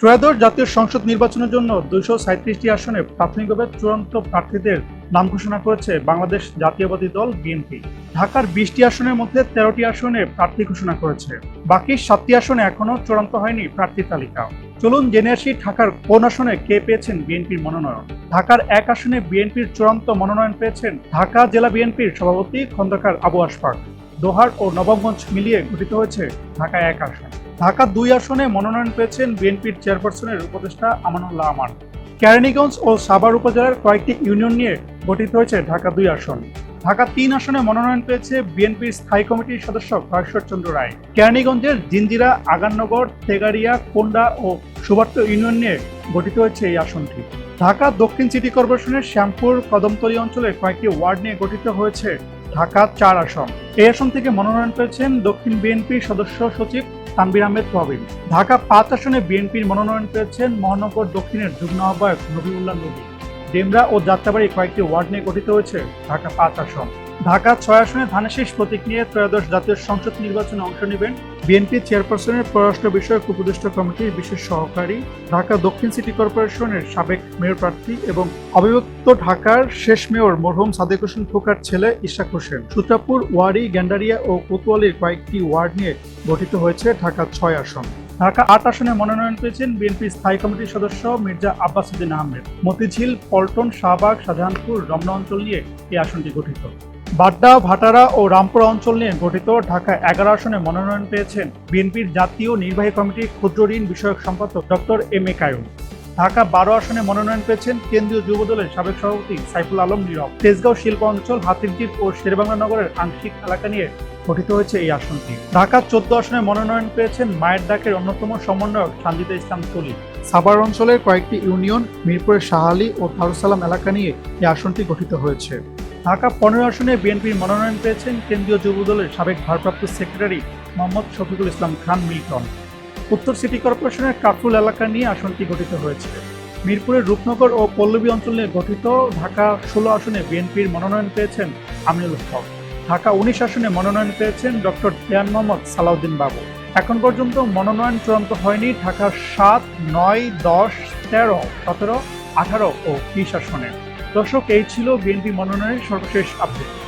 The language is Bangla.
ত্রয়োদশ জাতীয় সংসদ নির্বাচনের জন্য দুইশো সাঁত্রিশটি আসনে প্রাথমিকভাবে চূড়ান্ত প্রার্থীদের নাম ঘোষণা করেছে বাংলাদেশ জাতীয়বাদী দল বিএনপি। ঢাকার বিশটি আসনের মধ্যে তেরোটি আসনে প্রার্থী ঘোষণা করেছে। বাকি সাতটি আসনে এখনও চূড়ান্ত হয়নি প্রার্থী তালিকা। চলুন জেনে আসি ঢাকার কোন আসনে কে পেয়েছেন বিএনপির মনোনয়ন। ঢাকার এক আসনে বিএনপির চূড়ান্ত মনোনয়ন পেয়েছেন ঢাকা জেলা বিএনপির সভাপতি খন্দকার আবু আশফাক। দোহার ও নবাবগঞ্জ মিলিয়ে গঠিত হয়েছে ঢাকা এক আসন। ঢাকা দুই আসনে মনোনয়ন পেয়েছেন বিএনপির চেয়ারপারসনের উপদেষ্টা আমানুল্লাহ আমান কেরানীগঞ্জ ও সাভার উপজেলার কয়েকটি ইউনিয়ন নিয়ে গঠিত হয়েছে ঢাকা দুই আসন। ঢাকা তিন আসনে মনোনয়ন পেয়েছে বিএনপির স্থায়ী কমিটির সদস্য কয়েশ্বর চন্দ্র রায়। কেরানীগঞ্জের জিঞ্জিরা আগাননগর তেগারিয়া কোন্ডা ও সুবার্ত ইউনিয়ন নিয়ে গঠিত হয়েছে এই আসনটি। ঢাকা দক্ষিণ সিটি কর্পোরেশনের শ্যামপুর কদমতলী অঞ্চলে কয়েকটি ওয়ার্ড নিয়ে গঠিত হয়েছে ঢাকা চার আসন। এই আসন থেকে মনোনয়ন পেয়েছেন দক্ষিণ বিএনপির সদস্য সচিব তানবির আহমেদ প্রবীণ। ঢাকা পাঁচ আসনে বিএনপির মনোনয়ন পেয়েছেন মহানগর দক্ষিণের যুগ্ম আহ্বায়ক নবীউল্লাহ নবী। ডেমরা ও যাত্রাবাড়ি কয়েকটি ওয়ার্ড নিয়ে গঠিত হয়েছে ঢাকা পাঁচ আসন। ঢাকা ছয় আসনে ধানের প্রতীক নিয়ে ত্রয়োদশ জাতীয় সংসদ নির্বাচনে অংশ নেবেন বিএনপি চেয়ারপারসনের পররাষ্ট্র বিষয়ক উপদেষ্টা কমিটির বিশেষ সহকারী, ঢাকা দক্ষিণ সিটি কর্পোরেশনের সাবেক মেয়র প্রার্থী এবং অবিভক্ত ঢাকার শেষ মেয়র মরহুম সাদেক হোসেন খোকার ছেলে ইশাক হোসেন। সুত্রাপুর, ওয়ারি, গ্যান্ডারিয়া ও কোতোয়ালির কয়েকটি ওয়ার্ড নিয়ে গঠিত হয়েছে ঢাকা ছয় আসন। ঢাকা আট আসনে মনোনয়ন পেয়েছেন বিএনপি স্থায়ী কমিটির সদস্য মির্জা আব্বাস উদ্দিন আহমেদ। মতিঝিল, পল্টন, শাহবাগ, শাহজাহানপুর, রমনা অঞ্চল নিয়ে এই আসনটি গঠিত। বাড্ডা, ভাটারা ও রামপুরা অঞ্চল নিয়ে গঠিত ঢাকা এগারো আসনে মনোনয়ন পেয়েছেন বিএনপির জাতীয় নির্বাহী কমিটির ক্ষুদ্র ঋণ বিষয়ক সম্পাদক doctor M A Kayum. Dhaka বারো আসনে মনোনয়ন পেয়েছেন কেন্দ্রীয় যুব দলের সাবেক সভাপতি সাইফুল আলম নীরব। তেজগাঁও শিল্প অঞ্চল হাতিরজিত ও শেরবাংলা নগরের আংশিক এলাকা নিয়ে গঠিত হয়েছে এই আসনটি। ঢাকা চোদ্দ আসনে মনোনয়ন পেয়েছেন মায়ের ডাকের অন্যতম সমন্বয়ক সানজিদা ইসলাম তুলি সাভার অঞ্চলের কয়েকটি ইউনিয়ন, মিরপুরের শাহালি ও দারুসালাম এলাকা নিয়ে এই আসনটি গঠিত হয়েছে। ঢাকা পনেরো আসনে বিএনপির মনোনয়ন পেয়েছেন কেন্দ্রীয় যুব দলের সাবেক ভারপ্রাপ্ত সেক্রেটারি মোহাম্মদ শফিকুল ইসলাম খান মিল্টন। উত্তর সিটি কর্পোরেশনের কাফরুল এলাকা নিয়ে আসনটি গঠিত হয়েছে। মিরপুরের রূপনগর ও পল্লবী অঞ্চল নিয়ে গঠিত ঢাকা ষোলো আসনে বিএনপির মনোনয়ন পেয়েছেন আমিনুল হক। ঢাকা উনিশ আসনে মনোনয়ন পেয়েছেন ডক্টর দেয়ান মোহাম্মদ সালাউদ্দিন বাবু। এখন পর্যন্ত মনোনয়ন চূড়ান্ত হয়নি ঢাকা সাত, নয়, দশ, তেরো, সতেরো, আঠারো ও বিশ আসনে। দর্শক এই ছিল বিএনপি মনোনয়নের সর্বশেষ আপডেট